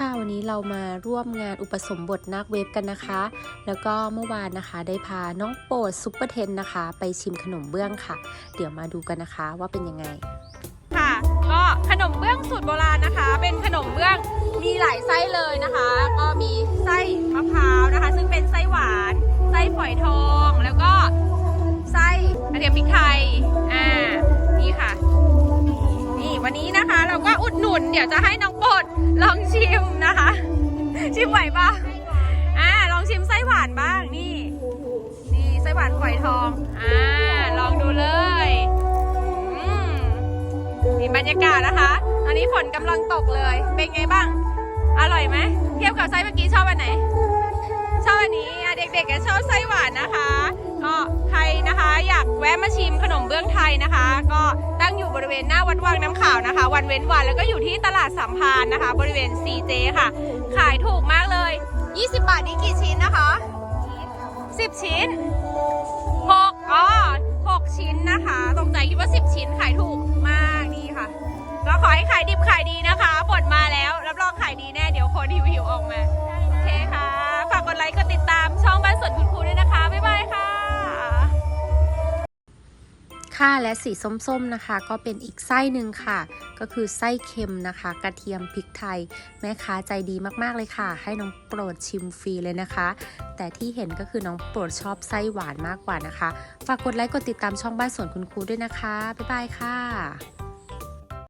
ค่ะวันนี้เรามาร่วมงานอุปสมบทนักเวฟกันนะคะ แล้วก็เมื่อวานนะคะ ได้พาน้องโปรดซุปเปอร์เทนนะคะ ไปชิมขนมเบื้องค่ะ เดี๋ยวมาดูกันนะคะว่าเป็นยังไง ค่ะ ก็ขนมเบื้องสูตรโบราณนะคะ เป็นขนมเบื้องมีหลายไส้เลยนะคะ ก็มีไส้มะพร้าว เดี๋ยวจะให้น้องโปรดลองชิมนะคะ ชิมไหวปะอ่าลองชิมไส้หวานบ้างนี่ นี่ไส้หวานฝอยทองอ่าลองดูเลยอืมนี่บรรยากาศนะคะตอนนี้ฝนกำลังตกเลย เป็นไงบ้าง อร่อยไหมเทียบกับไส้เมื่อกี้ชอบอันไหนชอบอันนี้เด็กๆก็ชอบไส้หวานนะคะก็ใครนะคะอยากแวะมาชิมขนมเบื้องไทยนะคะ ก็ อยู่บริเวณหน้าวัดวังน้ำขาวนะคะ วันเว้นวันแล้วก็อยู่ที่ตลาดสัมพันธ์นะคะ บริเวณ CJ ค่ะ ขายถูกมากเลย 20 บาทนี้กี่ชิ้นนะคะ 10 ชิ้นหกอ๋ ค่ะและสีส้มๆนะคะ ก็เป็นอีกไส้หนึ่งค่ะ ก็คือไส้เค็มนะคะ กระเทียมพริกไทย แม่ค้าใจดีมากๆเลยค่ะ ให้น้องโปรดชิมฟรีเลยนะคะ แต่ที่เห็นก็คือน้องโปรดชอบไส้หวานมากกว่านะคะ ฝากกดไลค์กดติดตามช่องบ้านสวนคุณครูด้วยนะคะบ๊ายบายค่ะ